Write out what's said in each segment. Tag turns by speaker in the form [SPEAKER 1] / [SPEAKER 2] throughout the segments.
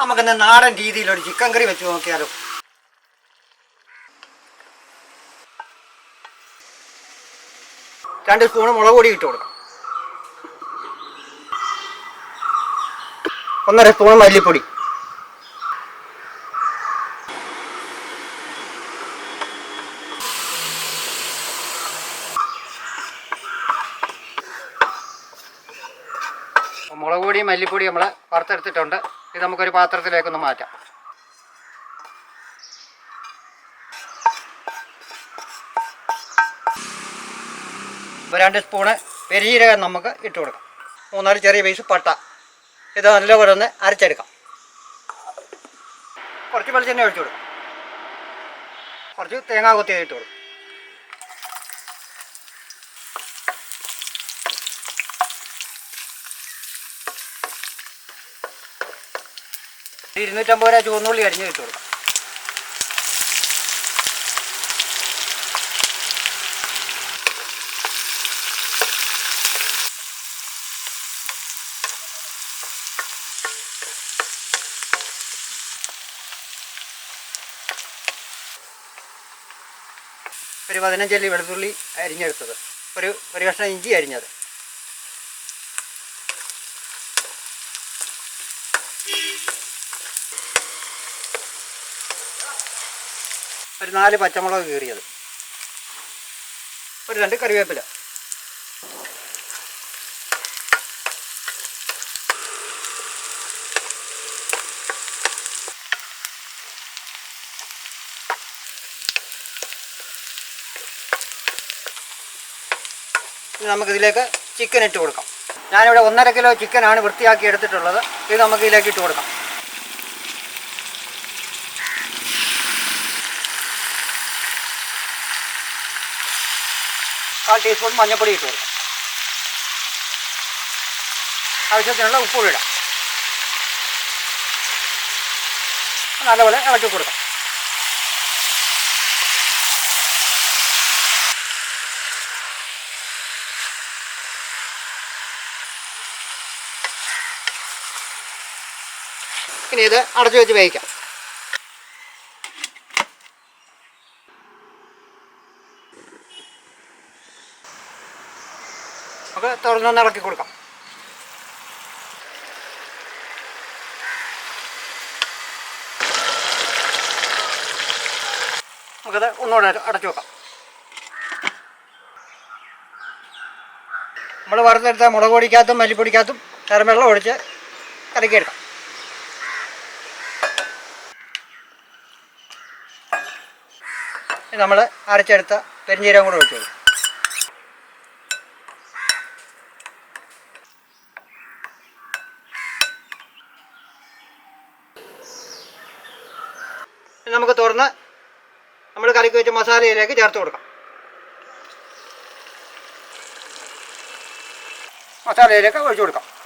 [SPEAKER 1] നമുക്കിന്ന് നാടൻ രീതിയിലൊരു ചിക്കൻ കറി വെച്ച് നോക്കിയാലോ? രണ്ട് സ്പൂണ് മുളക് പൊടി ഇട്ട് കൊടുക്കാം. ഒന്നര സ്പൂൺ മല്ലിപ്പൊടി. മുളക് പൊടിയും മല്ലിപ്പൊടിയും നമ്മൾ വറുത്തെടുത്തിട്ടുണ്ട്. ഇത് നമുക്കൊരു പാത്രത്തിലേക്കൊന്ന് മാറ്റാം. രണ്ട് സ്പൂണ് പെരിജീരകം നമുക്ക് ഇട്ട് കൊടുക്കാം. മൂന്നാൽ ചെറിയ പീസ് പട്ട. ഇത് നല്ലപോലെ ഒന്ന് അരച്ചെടുക്കാം. കുറച്ച് വെളിച്ചെണ്ണ ഒഴിച്ചു കൊടുക്കാം. കുറച്ച് തേങ്ങാ കൊത്തി ഇട്ട് കൊടുക്കും. ഇരുന്നൂറ്റമ്പത് രൂപ ചുവന്നുള്ളി അരിഞ്ഞ് ഇട്ട് കൊടുക്കാം. ഒരു പതിനഞ്ചല്ലി വെളുത്തുള്ളി അരിഞ്ഞെടുത്തത്. ഒരു ഒരു കഷ്ണം ഇഞ്ചി അരിഞ്ഞത്. ഒരു നാല് പച്ചമുളക് കീറിയത്. ഒരു രണ്ട് കറിവേപ്പില. നമുക്കിതിലേക്ക് ചിക്കൻ ഇട്ട് കൊടുക്കാം. ഞാനിവിടെ ഒന്നര കിലോ ചിക്കനാണ് വൃത്തിയാക്കി എടുത്തിട്ടുള്ളത്. ഇത് നമുക്ക് ഇതിലേക്ക് ഇട്ട് കൊടുക്കാം. കാൽ ടീസ്പൂൺ മഞ്ഞൾപ്പൊടി ഇട്ട് കൊടുക്കാം. ആവശ്യത്തിനുള്ള ഉപ്പ് കൂടി ഇടാം. നല്ലപോലെ ഇളക്കി കൊടുക്കാം. ഇനി ഇത് അടച്ചു വെച്ച് വേവിക്കാം. നമുക്ക് തുറന്നൊന്ന് ഇളക്കി കൊടുക്കാം. നമുക്കത് ഒന്നുകൂടെ അടച്ചു വെക്കാം. നമ്മൾ വറുത്തെടുത്ത മുളക് പൊടിക്കകത്തും മല്ലിപ്പൊടിക്കകത്തും കരം വെള്ളം ഒഴിച്ച് ഇറക്കിയെടുക്കാം. നമ്മൾ അരച്ചെടുത്ത പെരിഞ്ചീരകം കൂടെ ഒഴിച്ചു കൊടുക്കും. നമുക്ക് തുറന്ന് നമ്മൾ കറിക്ക് വെച്ച മസാലയിലേക്ക് ചേർത്ത് കൊടുക്കാം. മസാലയിലേക്ക് ഒഴിച്ചു കൊടുക്കാം.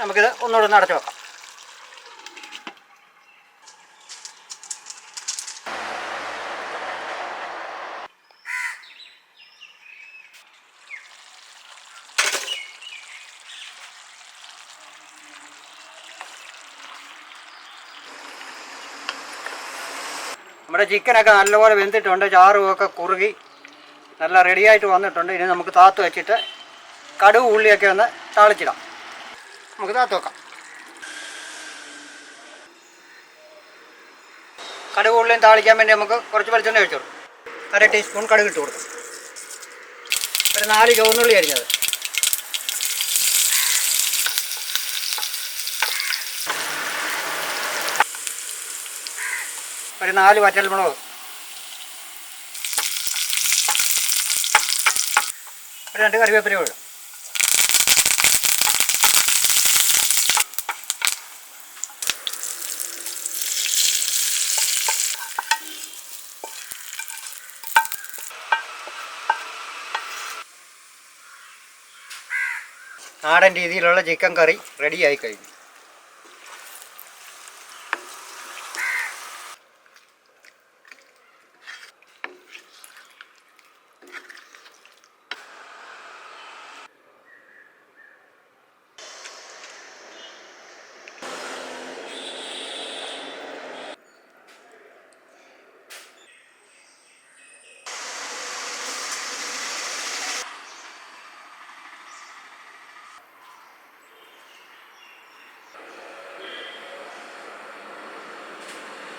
[SPEAKER 1] നമുക്കിത് ഒന്നുകൂടെ ഒന്ന് അടച്ചു വെക്കാം. നമ്മുടെ ചിക്കനൊക്കെ നല്ലപോലെ വെന്തിട്ടുണ്ട് ചാറും ഒക്കെ കുറുകി നല്ല റെഡിയായിട്ട് വന്നിട്ടുണ്ട്. ഇനി നമുക്ക് താത്ത് വെച്ചിട്ട് കടുവ് ഉള്ളിയൊക്കെ ഒന്ന് താളിച്ചിടാം. നമുക്ക് താത്തു വെക്കാം കടുക് ഉള്ളിലും താളിക്കാൻ വേണ്ടി നമുക്ക് കുറച്ച് വെളിച്ചെണ്ണ ഒഴിച്ചു അര ടീസ്പൂൺ കടുക് ഇട്ട് കൊടുക്കും. ഒരു നാല് ചുവന്നുള്ളി അരിഞ്ഞത്. ഒരു നാല് വറ്റൽമുളക്. ഒരു രണ്ട് കറിവേപ്പില ഇടും. നാടൻ രീതിയിലുള്ള ചിക്കൻ കറി റെഡിയായി കഴിഞ്ഞു